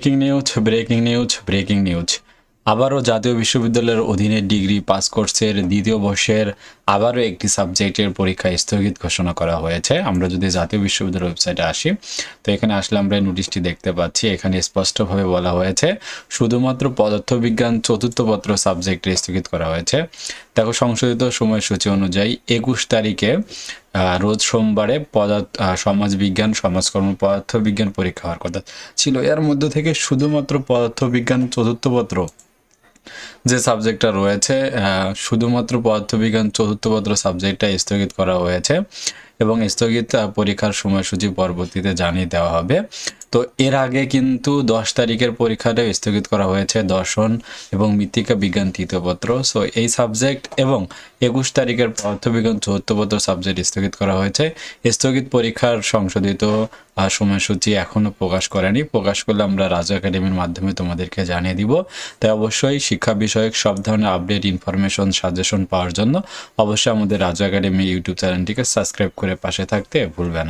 Breaking news breaking news breaking news আবারও জাতীয় বিশ্ববিদ্যালয়ের অধীনে ডিগ্রি পাস কোর্সের দ্বিতীয় বর্ষের আবারও একটি সাবজেক্টের পরীক্ষা স্থগিত ঘোষণা করা হয়েছে। আমরা যদি জাতীয় বিশ্ববিদ্যালয়ের ওয়েবসাইটে আসি, তো এখানে আসলে আমরা নোটিশটি দেখতে পাচ্ছি। এখানে স্পষ্টভাবে বলা হয়েছে, শুধুমাত্র পদার্থবিজ্ঞান চতুর্থ পত্র সাবজেক্টে স্থগিত করা হয়েছে। দেখো, সংশোধিত সময়সূচি অনুযায়ী একুশ তারিখে রোজ সোমবারে পদার্থ সমাজবিজ্ঞান, সমাজকর্ম, পদার্থবিজ্ঞান পরীক্ষা হওয়ার কথা ছিল। এর মধ্যে থেকে শুধুমাত্র পদার্থবিজ্ঞান চতুর্থ পত্র যে সাবজেক্টটা রয়েছে শুধুমাত্র পদার্থবিজ্ঞান চতুর্থ পত্র সাবজেক্টটা স্থগিত করা হয়েছে। এবং স্থগিত পরীক্ষার সময়সূচি পরবর্তীতে জানিয়ে দেওয়া হবে। তো এর আগে কিন্তু দশ তারিখের পরীক্ষাটা স্থগিত করা হয়েছে দর্শন এবং মৃত্তিকা বিজ্ঞান তৃতীয় পত্র। সো এই সাবজেক্ট এবং একুশ তারিখের পদার্থবিজ্ঞান চতুর্থ পত্র সাবজেক্ট স্থগিত করা হয়েছে। স্থগিত পরীক্ষার সংশোধিত সময়সূচি এখনও প্রকাশ করেনি। প্রকাশ করলে আমরা রাজু একাডেমির মাধ্যমে তোমাদেরকে জানিয়ে দিব। তাই অবশ্যই শিক্ষা বিষয়ক সব ধরনের আপডেট ইনফরমেশন সাজেশন পাওয়ার জন্য অবশ্যই আমাদের রাজু একাডেমি ইউটিউব চ্যানেলটিকে সাবস্ক্রাইব পাশে থাকতে ভুলবে না।